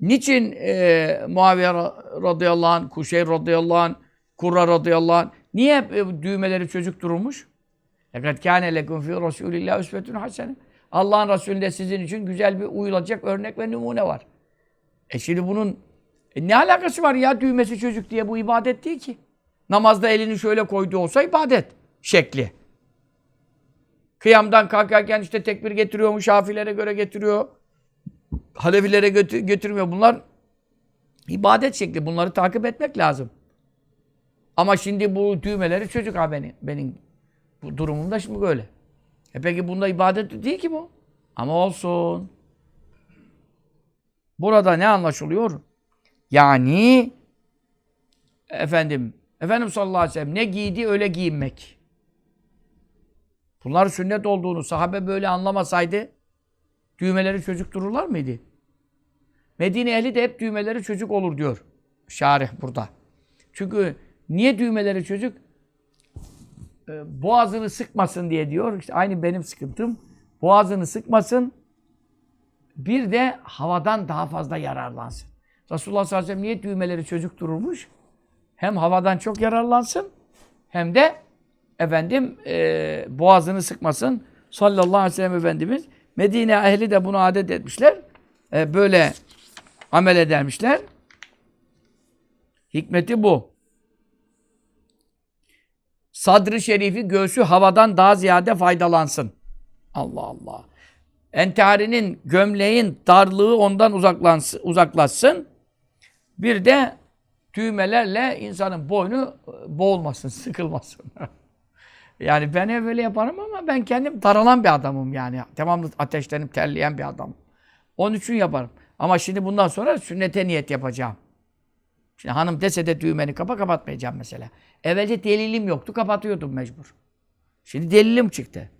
Niçin e, Muaviye ra- radıyallahu anh, Kuşeyr radıyallahu anh, Kurra radıyallahu anh, niye e, düğmeleri çocuk durmuş? Fakat kâne lekum fî Rasûlillâh üsvetun hasene. Allah'ın Resulü'nde sizin için güzel bir uyulacak örnek ve numune var. E şimdi bunun e ne alakası var ya düğmesi çocuk diye bu ibadet değil ki. Namazda elini şöyle koyduğu olsa ibadet şekli. Kıyamdan kalkarken işte tekbir getiriyormuş, Şafilere göre getiriyor. Halefilere götü- götürmüyor. Bunlar ibadet şekli. Bunları takip etmek lazım. Ama şimdi bu düğmeleri çocuk ha benim, benim bu durumumda şimdi böyle. E peki bunda ibadet değil ki bu. Ama olsun. Burada ne anlaşılıyor? Yani efendim Efendim sallallahu aleyhi ve sellem ne giydi öyle giyinmek. Bunlar sünnet olduğunu sahabe böyle anlamasaydı düğmeleri çocuk dururlar mıydı? Medine ehli de hep düğmeleri çocuk olur diyor. Şarih burada. Çünkü niye düğmeleri çocuk? Ee, boğazını sıkmasın diye diyor. İşte aynı benim sıkıntım. Boğazını sıkmasın. Bir de havadan daha fazla yararlansın. Resulullah sallallahu aleyhi ve sellem niye düğmeleri çocuk dururmuş? Hem havadan çok yararlansın hem de efendim e, boğazını sıkmasın. Sallallahu aleyhi ve sellem Efendimiz Medine ehli de bunu adet etmişler. E, böyle amel edermişler. Hikmeti bu. Sadrı şerifi göğsü havadan daha ziyade faydalansın. Allah Allah. Entarinin, gömleğin darlığı ondan uzaklaşsın. Bir de düğmelerle insanın boynu e, boğulmasın, sıkılmasın. yani ben hep öyle yaparım ama ben kendim daralan bir adamım yani. Devamlı ateşlenip terleyen bir adamım. Onun için yaparım. Ama şimdi bundan sonra sünnete niyet yapacağım. Şimdi hanım dese de düğmeni kapa kapatmayacağım mesela. Evvelce delilim yoktu kapatıyordum mecbur. Şimdi delilim çıktı.